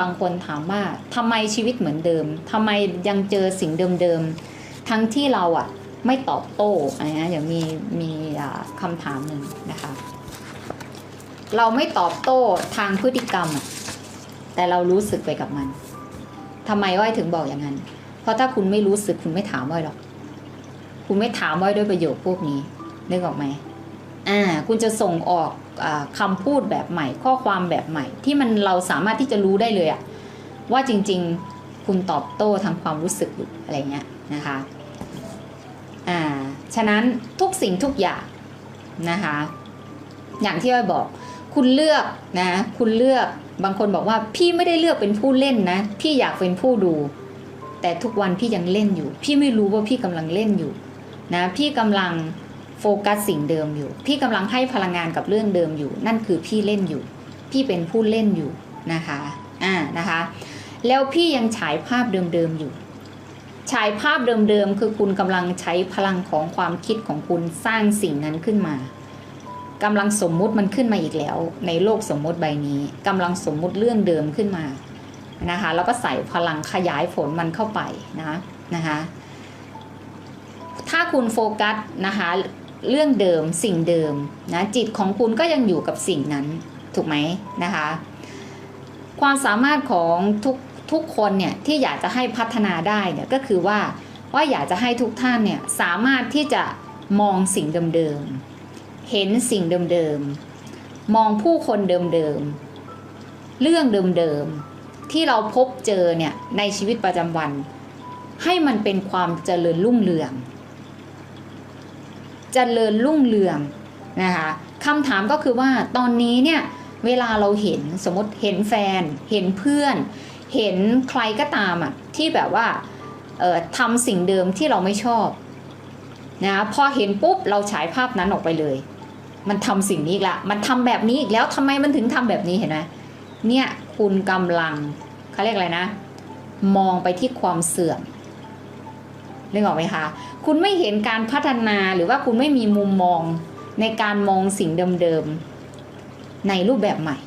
บางคนถามว่าทำไมชีวิตเหมือนเดิมทำไมยังเจอสิ่งเดิมๆ ทั้งที่เราอะไม่ตอบโต้อะไรนะเดี๋ยวมีมีอ่าคำถามหนึ่งนะคะ เราไม่ตอบโต้ทางพฤติกรรม แต่เรารู้สึกไปกับมันทำไมอ้อยถึงบอกอย่างนั้น เพราะถ้าคุณไม่รู้สึกคุณไม่ถามอ้อยหรอก คุณไม่ถามอ้อยด้วยประโยคพวกนี้นึกออกไหม อ่าคุณจะส่งออกอคำพูดแบบใหม่ ข้อความแบบใหม่ ที่มันเราสามารถที่จะรู้ได้เลยอะว่าจริงๆคุณตอบโต้ทางความรู้สึกอะไรเงี้ยนะคะอ่าฉะนั้นทุกสิ่งทุกอย่างนะคะอย่างที่อ้อยบอก คุณเลือกนะคุณเลือกบางคนบอกว่าพี่ไม่ได้เลือกเป็นผู้เล่นนะ พี่อยากเป็นผู้ดู แต่ทุกวันพี่ยังเล่นอยู่ พี่ไม่รู้ว่าพี่กำลังเล่นอยู่นะพี่กำลัง โฟกัสสิ่งเดิมอยู่ พี่กำลังให้พลังงานกับเรื่องเดิมอยู่ นั่นคือพี่เล่นอยู่ พี่เป็นผู้เล่นอยู่นะคะอ่านะคะ แล้วพี่ยังฉายภาพเดิมๆอยู่ฉายภาพเดิมๆคือคุณกำลังใช้พลังของความคิดของคุณสร้างสิ่งนั้นขึ้นมากำลังสมมุติมันขึ้นมาอีกแล้ว ในโลกสมมุติใบนี้กำลังสมมุติเรื่องเดิมขึ้นมานะคะแล้วก็ใส่พลังขยายผลมันเข้าไปนะนะคะถ้าคุณโฟกัสนะคะ เรื่องเดิมสิ่งเดิมนะจิตของคุณก็ยังอยู่กับสิ่งนั้นถูกไหมนะคะ ความสามารถของทุกทุกคนเนี่ยที่อยากจะให้พัฒนาได้เนี่ยก็คือว่าว่าอยากจะให้ทุกท่านเนี่ยสามารถที่จะมองสิ่งเดิมๆเห็นสิ่งเดิมๆมองผู้คนเดิมๆเรื่องเดิมๆที่เราพบเจอเนี่ยในชีวิตประจำวัน ให้มันเป็นความเจริญรุ่งเรือง เจริญรุ่งเรืองนะคะคำถามก็คือว่าตอนนี้เนี่ยเวลาเราเห็นสมมติเห็นแฟน เห็นเพื่อน เห็นใครก็ตามอะที่แบบว่าทำสิ่งเดิมที่เราไม่ชอบนะพอเห็นปุ๊บเราฉายภาพนั้นออกไปเลย มันทำสิ่งนี้อีกละมันทำแบบนี้อีกแล้วทำไมมันถึงทำแบบนี้เห็นไหมเนี่ยคุณกำลังเขาเรียกอะไรนะ มองไปที่ความเสื่อม นึกออกไหมคะคุณไม่เห็นการพัฒนาหรือว่าคุณไม่มีมุมมองในการมองสิ่งเดิมๆในรูปแบบใหม่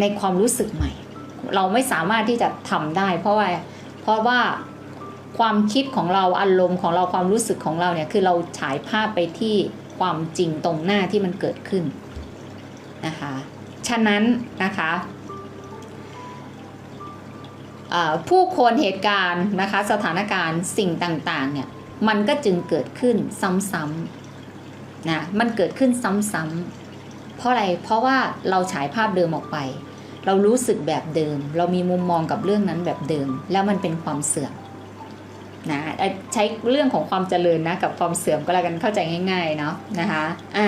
ในความรู้สึกใหม่ เราไม่สามารถที่จะทำได้ เพราะว่าเพราะว่าความคิดของเราอารมณ์ของเราความรู้สึกของเราเนี่ยคือเราฉายภาพไปที่ความจริงตรงหน้าที่มันเกิดขึ้นนะคะ ฉะนั้นนะคะ ผู้คนเหตุการณ์นะคะสถานการณ์สิ่งต่างๆเนี่ยมันก็จึงเกิดขึ้นซ้ำๆนะมันเกิดขึ้นซ้ำๆเพราะอะไรเพราะว่าเราฉายภาพเดิมออกไป เรารู้สึกแบบเดิม เรามีมุมมองกับเรื่องนั้นแบบเดิม แล้วมันเป็นความเสื่อมนะใช้เรื่องของความเจริญนะกับความเสื่อมก็แล้วกันเข้าใจง่ายๆเนาะนะคะอ่า